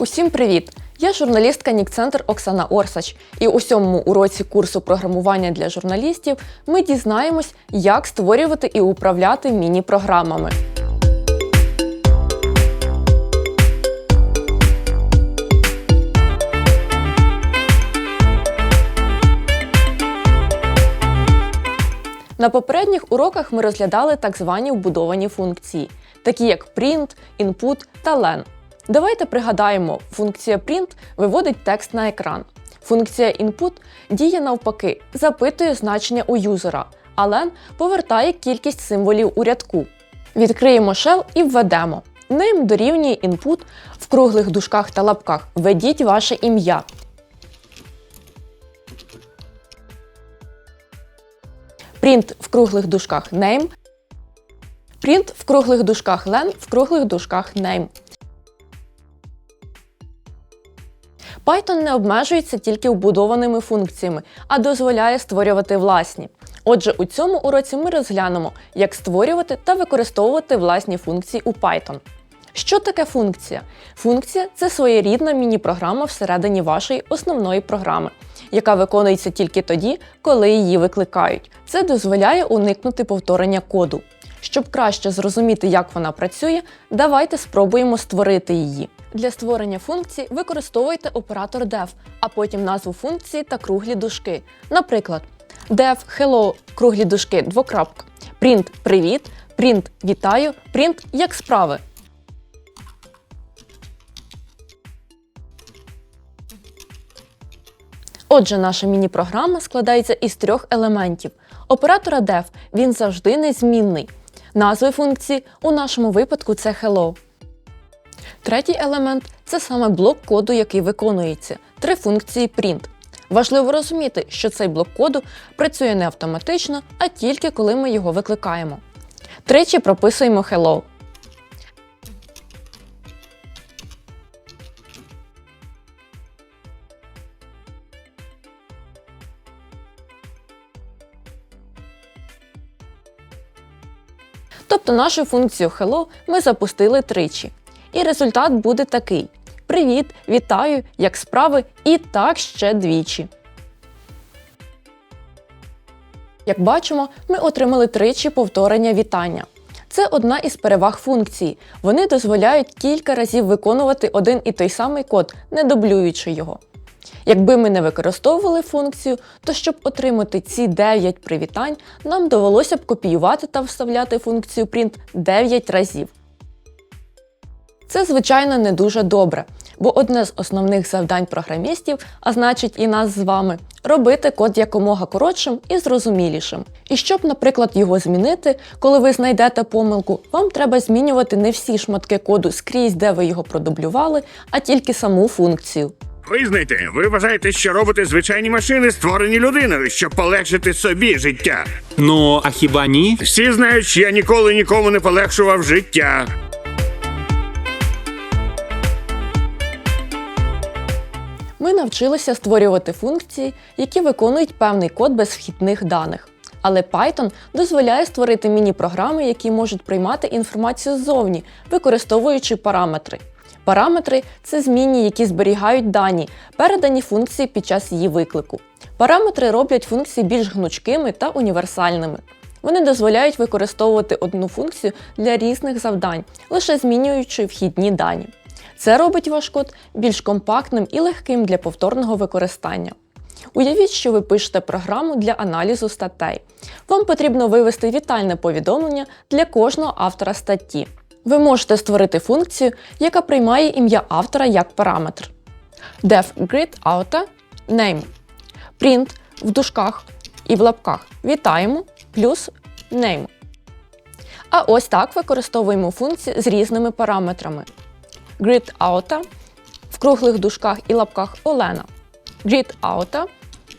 Усім привіт! Я журналістка Нікцентр Оксана Орсач, і у сьомому уроці курсу програмування для журналістів ми дізнаємось, як створювати і управляти міні-програмами. На попередніх уроках ми розглядали так звані вбудовані функції, такі як print, input та len. Давайте пригадаємо, функція print виводить текст на екран. Функція input діє навпаки, запитує значення у юзера, а len повертає кількість символів у рядку. Відкриємо shell і введемо. Name дорівнює input в круглих дужках та лапках. Введіть ваше ім'я. Print в круглих дужках name. Print в круглих дужках len в круглих дужках name. Python не обмежується тільки вбудованими функціями, а дозволяє створювати власні. Отже, у цьому уроці ми розглянемо, як створювати та використовувати власні функції у Python. Що таке функція? Функція це своєрідна міні-програма всередині вашої основної програми, яка виконується тільки тоді, коли її викликають. Це дозволяє уникнути повторення коду. Щоб краще зрозуміти, як вона працює, давайте спробуємо створити її. Для створення функції використовуйте оператор def, а потім назву функції та круглі дужки. Наприклад, def hello круглі дужки двокрапка, print привіт, print вітаю, print як справи. Отже, наша міні-програма складається із трьох елементів. Оператора def він завжди незмінний. Назви функції у нашому випадку це hello. Третій елемент це саме блок коду, який виконується. Три функції print. Важливо розуміти, що цей блок коду працює не автоматично, а тільки коли ми його викликаємо. Тричі прописуємо hello. Тобто нашу функцію hello ми запустили тричі. І результат буде такий: Привіт, вітаю, як справи, і так ще двічі. Як бачимо, ми отримали тричі повторення вітання. Це одна із переваг функції. Вони дозволяють кілька разів виконувати один і той самий код, не дублюючи його. Якби ми не використовували функцію, то щоб отримати ці 9 привітань, нам довелося б копіювати та вставляти функцію print 9 разів. Це, звичайно, не дуже добре, бо одне з основних завдань програмістів, а значить і нас з вами, робити код якомога коротшим і зрозумілішим. І щоб, наприклад, його змінити, коли ви знайдете помилку, вам треба змінювати не всі шматки коду скрізь, де ви його продублювали, а тільки саму функцію. Визнайте, ви вважаєте, що робите звичайні машини, створені людиною, щоб полегшити собі життя. Ну, а хіба ні? Всі знають, що я ніколи нікому не полегшував життя. Навчилися створювати функції, які виконують певний код без вхідних даних. Але Python дозволяє створити міні-програми, які можуть приймати інформацію ззовні, використовуючи параметри. Параметри це змінні, які зберігають дані, передані функції під час її виклику. Параметри роблять функції більш гнучкими та універсальними. Вони дозволяють використовувати одну функцію для різних завдань, лише змінюючи вхідні дані. Це робить ваш код більш компактним і легким для повторного використання. Уявіть, що ви пишете програму для аналізу статей. Вам потрібно вивести вітальне повідомлення для кожного автора статті. Ви можете створити функцію, яка приймає ім'я автора як параметр. def grid auto name. Print в дужках і в лапках вітаємо плюс name. А ось так використовуємо функції з різними параметрами. Grid auto в круглих дужках і лапках Олена. Grid auto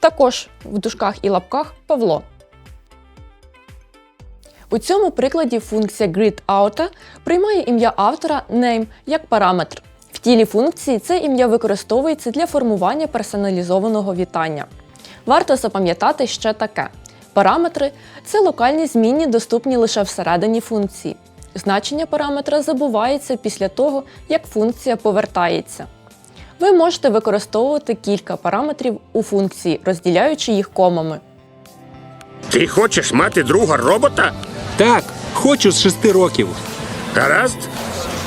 також в дужках і лапках Павло. У цьому прикладі функція GridAuto приймає ім'я автора name як параметр. В тілі функції це ім'я використовується для формування персоналізованого вітання. Варто запам'ятати ще таке: параметри це локальні змінні, доступні лише всередині функції. Значення параметра забувається після того, як функція повертається. Ви можете використовувати кілька параметрів у функції, розділяючи їх комами. Ти хочеш мати друга робота? Так, хочу з шести років. Гаразд?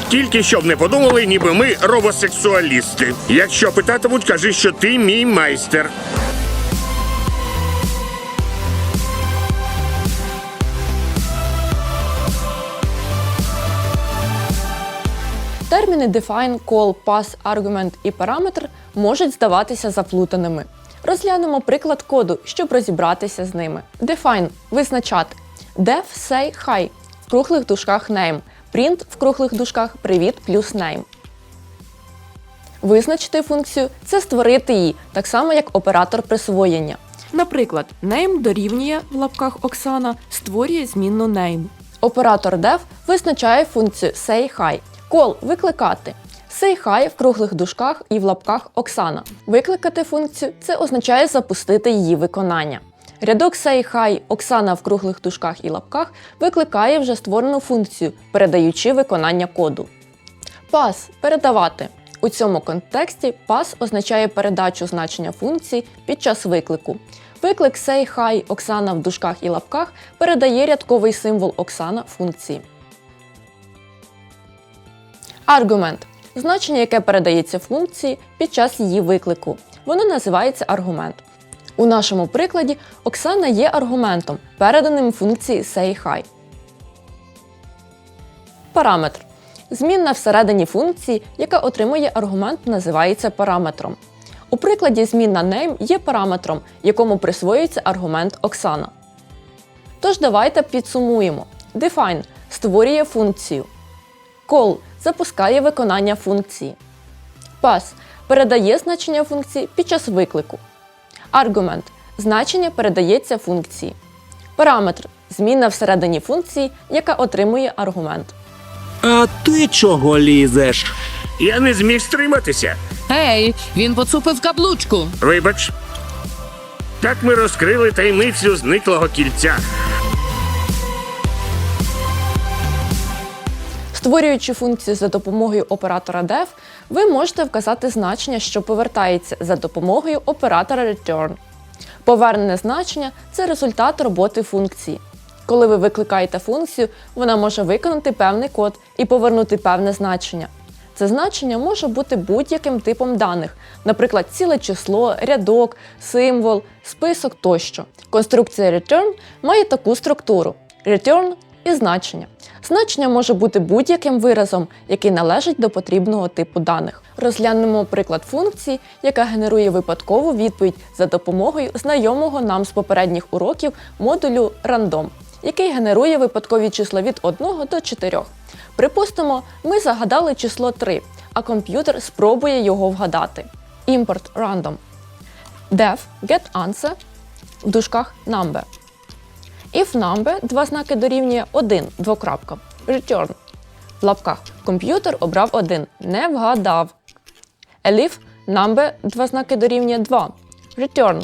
Тільки щоб не подумали, ніби ми робосексуалісти. Якщо питатимуть, кажи, що ти мій майстер. Терміни define, call, pass, argument і параметр можуть здаватися заплутаними. Розглянемо приклад коду, щоб розібратися з ними. Define визначати. Def say hi в круглих дужках name. Print в круглих дужках привіт плюс name. Визначити функцію це створити її, так само як оператор присвоєння. Наприклад, name дорівнює в лапках Оксана створює змінну name. Оператор def визначає функцію say hi. Call викликати. Say hi в круглих дужках і в лапках Оксана. Викликати функцію це означає запустити її виконання. Рядок say hi Оксана в круглих дужках і лапках викликає вже створену функцію, передаючи виконання коду. Пас передавати. У цьому контексті пас означає передачу значення функції під час виклику. Виклик say hi Оксана в дужках і лапках передає рядковий символ Оксана функції. Аргумент значення, яке передається функції під час її виклику. Воно називається аргумент. У нашому прикладі Оксана є аргументом, переданим функції say Параметр. Змінна всередині функції, яка отримує аргумент, називається параметром. У прикладі змінна name є параметром, якому присвоюється аргумент Оксана. Тож давайте підсумуємо. Define створює функцію. Call запускає виконання функції. Pass передає значення функції під час виклику. Аргумент значення передається функції. Параметр змінна всередині функції, яка отримує аргумент. А ти чого лізеш? Я не зміг стриматися. Ей, він поцупив каблучку. Вибач. Так ми розкрили таємницю зниклого кільця. Створюючи функцію за допомогою оператора def, ви можете вказати значення, що повертається за допомогою оператора return. Повернене значення це результат роботи функції. Коли ви викликаєте функцію, вона може виконати певний код і повернути певне значення. Це значення може бути будь-яким типом даних, наприклад, ціле число, рядок, символ, список тощо. Конструкція return має таку структуру: return і значення. Значення може бути будь-яким виразом, який належить до потрібного типу даних. Розглянемо приклад функції, яка генерує випадкову відповідь за допомогою знайомого нам з попередніх уроків модулю random, який генерує випадкові числа від 1 до 4. Припустимо, ми загадали число 3, а комп'ютер спробує його вгадати. Import random. def get answer в дужках number. If number два знаки дорівнює 1, двокрапка. Return. В лапках. Комп'ютер обрав 1. Не вгадав. Elif number два знаки дорівнює 2. Return.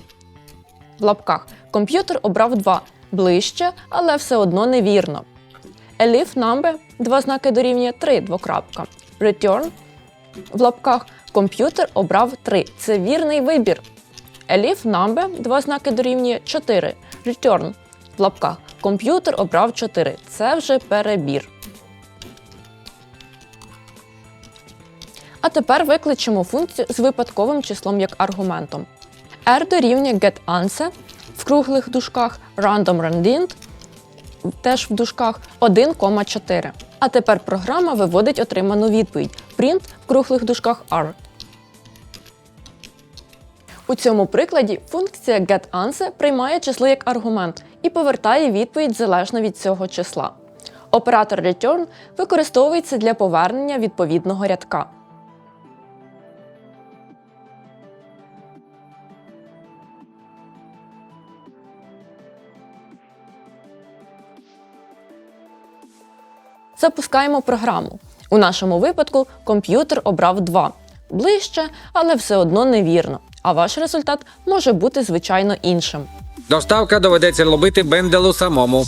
В лапках. Комп'ютер обрав 2. Ближче, але все одно невірно. Elif number два знаки дорівнює 3. Двокрапка. Return. В лапках. Комп'ютер обрав 3. Це вірний вибір. Elif number два знаки дорівнює 4. Return. В лапках. Комп'ютер обрав 4. Це вже перебір. А тепер викличемо функцію з випадковим числом як аргументом. R дорівнює getAnswer в круглих дужках random randint теж в дужках 1,4. А тепер програма виводить отриману відповідь. Print в круглих дужках R. У цьому прикладі функція getAnswer приймає число як аргумент і повертає відповідь залежно від цього числа. Оператор return використовується для повернення відповідного рядка. Запускаємо програму. У нашому випадку комп'ютер обрав 2. Ближче, але все одно невірно. А ваш результат може бути звичайно іншим. Доставка доведеться робити Бенделу самому.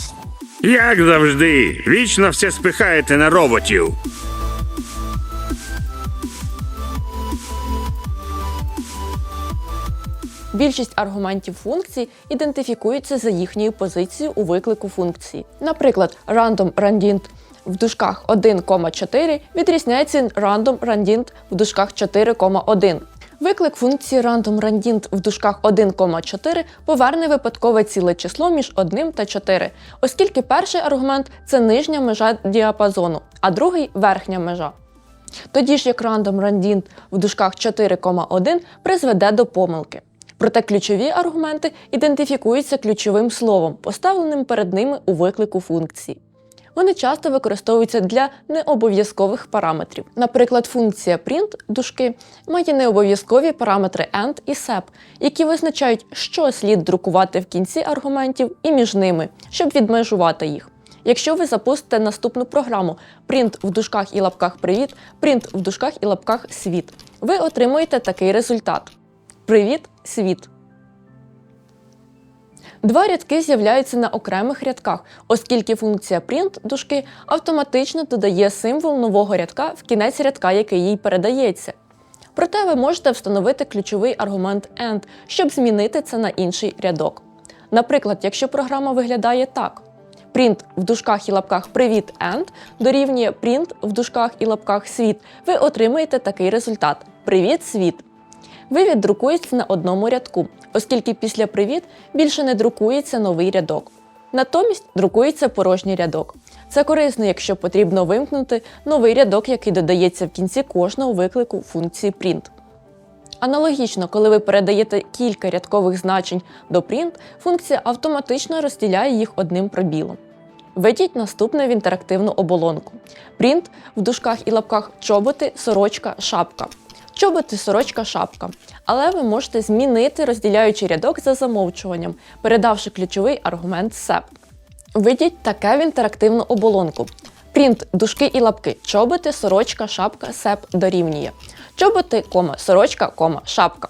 Як завжди, вічно все спихаєте на роботів. Більшість аргументів функцій ідентифікуються за їхньою позицією у виклику функції. Наприклад, random randint в дужках 1,4 відрізняється random randint в дужках 4,1. Виклик функції random randint в дужках 1,4 поверне випадкове ціле число між 1 та 4, оскільки перший аргумент це нижня межа діапазону, а другий верхня межа. Тоді ж як random randint в дужках 4,1 призведе до помилки. Проте ключові аргументи ідентифікуються ключовим словом, поставленим перед ними у виклику функції. Вони часто використовуються для необов'язкових параметрів. Наприклад, функція print дужки має необов'язкові параметри end і sep, які визначають, що слід друкувати в кінці аргументів і між ними, щоб відмежувати їх. Якщо ви запустите наступну програму print в дужках і лапках привіт, print в дужках і лапках світ, ви отримуєте такий результат: Привіт, світ. Два рядки з'являються на окремих рядках, оскільки функція print дужки автоматично додає символ нового рядка в кінець рядка, який їй передається. Проте ви можете встановити ключовий аргумент end, щоб змінити це на інший рядок. Наприклад, якщо програма виглядає так: print в дужках і лапках привіт end дорівнює print в дужках і лапках світ, ви отримаєте такий результат: Привіт, світ! Вивід друкується на одному рядку, оскільки після привіт більше не друкується новий рядок. Натомість друкується порожній рядок. Це корисно, якщо потрібно вимкнути новий рядок, який додається в кінці кожного виклику функції print. Аналогічно, коли ви передаєте кілька рядкових значень до print, функція автоматично розділяє їх одним пробілом. Введіть наступне в інтерактивну оболонку. Print в дужках і лапках чоботи, сорочка, шапка. Чоботи, сорочка, шапка. Але ви можете змінити розділяючий рядок за замовчуванням, передавши ключовий аргумент SEP. Введіть таке в інтерактивну оболонку. Print дужки і лапки. Чоботи, сорочка, шапка, SEP дорівнює. Чоботи, кома, сорочка, кома, шапка.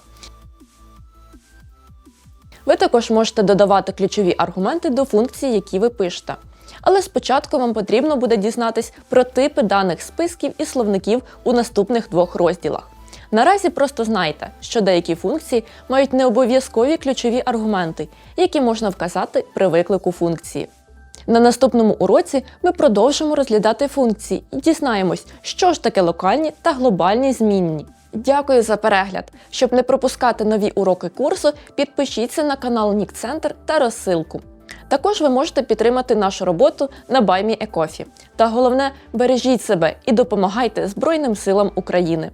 Ви також можете додавати ключові аргументи до функцій, які ви пишете. Але спочатку вам потрібно буде дізнатись про типи даних списків і словників у наступних двох розділах. Наразі просто знайте, що деякі функції мають необов'язкові ключові аргументи, які можна вказати при виклику функції. На наступному уроці ми продовжимо розглядати функції і дізнаємось, що ж таке локальні та глобальні змінні. Дякую за перегляд! Щоб не пропускати нові уроки курсу, підпишіться на канал Нікцентр та розсилку. Також ви можете підтримати нашу роботу на Баймі Екофі. Та головне, бережіть себе і допомагайте Збройним силам України.